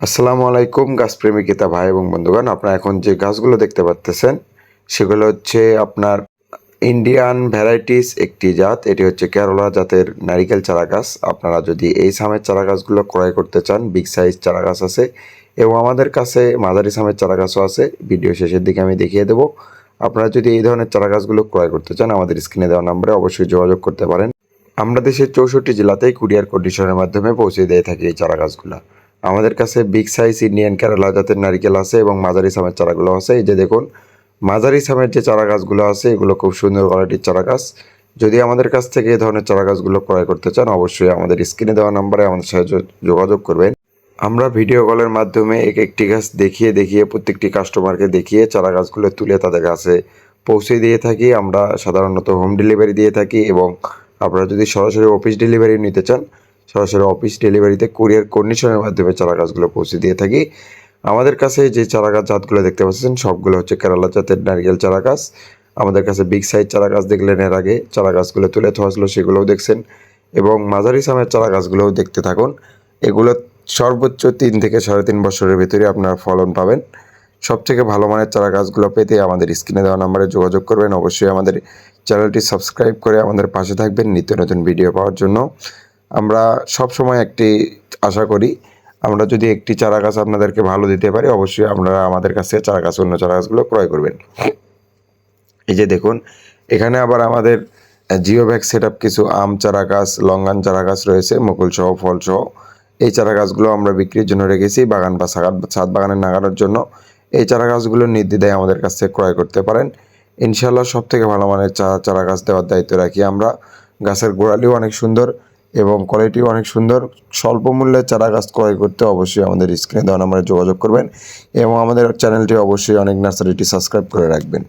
আসসালামু আলাইকুম, গাছপ্রেমী ক্রেতা ভাই এবং বন্ধুগণ। আপনারা এখন যে গাছগুলো দেখতে পাচ্তেছেন সেগুলো হচ্ছে আপনার ইন্ডিয়ান ভ্যারাইটিস একটি জাত। এটি হচ্ছে কেরলা জাতের নারিকেল চারা গাছ। আপনারা যদি এই সামের চারা গাছগুলো ক্রয় করতে চান, বিগ সাইজ চারা গাছ আছে এবং আমাদের কাছে মাঝারি সামের চারা গাছও আছে, ভিডিও শেষের দিকে আমি দেখিয়ে দেবো। আপনারা যদি এই ধরনের চারা গাছগুলো ক্রয় করতে চান, আমাদের স্ক্রিনে দেওয়া নম্বরে অবশ্যই যোগাযোগ করতে পারেন। আমরা দেশের চৌষট্টি জেলাতেই কুরিয়ার কন্ডিশনের মাধ্যমে পৌঁছে দিয়ে থাকি এই চারা গাছগুলো। আমাদের কাছে বিগ সাইজ ইন্ডিয়ান কেরালা জাতের নারিকেল আছে এবং মাঝারি সামের চারাগুলো আছে। এই যে দেখুন, মাঝারি সামের যে চারা গাছগুলো আছে, এগুলো খুব সুন্দর কোয়ালিটির চারা গাছ যদি আমাদের কাছ থেকে এই ধরনের চারা গাছগুলো ক্রয় করতে চান, অবশ্যই আমাদের স্ক্রিনে দেওয়া নাম্বারে আমাদের সাথে যোগাযোগ করবেন। আমরা ভিডিও কলের মাধ্যমে এক একটি গাছ দেখিয়ে দেখিয়ে, প্রত্যেকটি কাস্টমারকে দেখিয়ে চারা গাছগুলো তুলে তাদের কাছে পৌঁছে দিয়ে থাকি। আমরা সাধারণত হোম ডেলিভারি দিয়ে থাকি এবং আপনারা যদি সরাসরি অফিস ডেলিভারি নিতে চান সরাসরি অফিস ডেলিভারিতে কুরিয়ার কন্ডিশনের মাধ্যমে চারা গাছগুলো পৌঁছে দিয়ে থাকি। আমাদের কাছে যে চারা গাছ জাতগুলো দেখতে পাচ্ছেন, সবগুলো হচ্ছে কেরালা জাতের নারকেল চারা গাছ। আমাদের কাছে বিগ সাইজ চারা গাছ দেখলেন এর আগে, চারা গাছগুলো তুলে আসলো সেগুলোও দেখছেন। এবং মাঝারি সামের চারা গাছগুলোও দেখতে থাকুন। এগুলো সর্বোচ্চ তিন থেকে সাড়ে তিন বছরের ভিতরে আপনার ফলন পাবেন। সব থেকে ভালো মানের চারা গাছগুলো পেতে আমাদের স্ক্রিনে দেওয়া নাম্বারে যোগাযোগ করবেন। অবশ্যই আমাদের চ্যানেলটি সাবস্ক্রাইব করে আমাদের পাশে থাকবেন। নিত্য নতুন ভিডিও পাওয়ার জন্য। আমরা সব সময় একটি আশা করি, আমরা যদি একটি চারা গাছ আপনাদেরকে ভালো দিতে পারি, অবশ্যই আপনারা আমাদের কাছে চারা গাছ অন্য চারা গাছগুলো ক্রয় করবেন। এই যে দেখুন, এখানে আবার আমাদের জিও ব্যাগ সেট কিছু আম চারা গাছ লঙ্গান চারা গাছ রয়েছে, মুকুল সহ, ফল সহ। এই চারা গাছগুলো আমরা বিক্রির জন্য রেখেছি, বাগান বা ছাদ বাগানের নাগানোর জন্য। এই চারা গাছগুলো নির্দ্বিধায় আমাদের কাছ থেকে ক্রয় করতে পারেন। ইনশাল্লাহ সব থেকে ভালো মানের চা চারা গাছ দেওয়ার দায়িত্ব রাখি আমরা। গাছের গোড়ালিও অনেক সুন্দর এবং কোয়ালিটি অনেক সুন্দর। স্বল্প মূল্যে চারা গাছ ক্রয় করতে অবশ্যই আমাদের স্ক্রিনে দেওয়া নাম্বারে যোগাযোগ করবেন এবং আমাদের চ্যানেলটি অবশ্যই অনেক নার্সারিটি সাবস্ক্রাইব করে রাখবেন।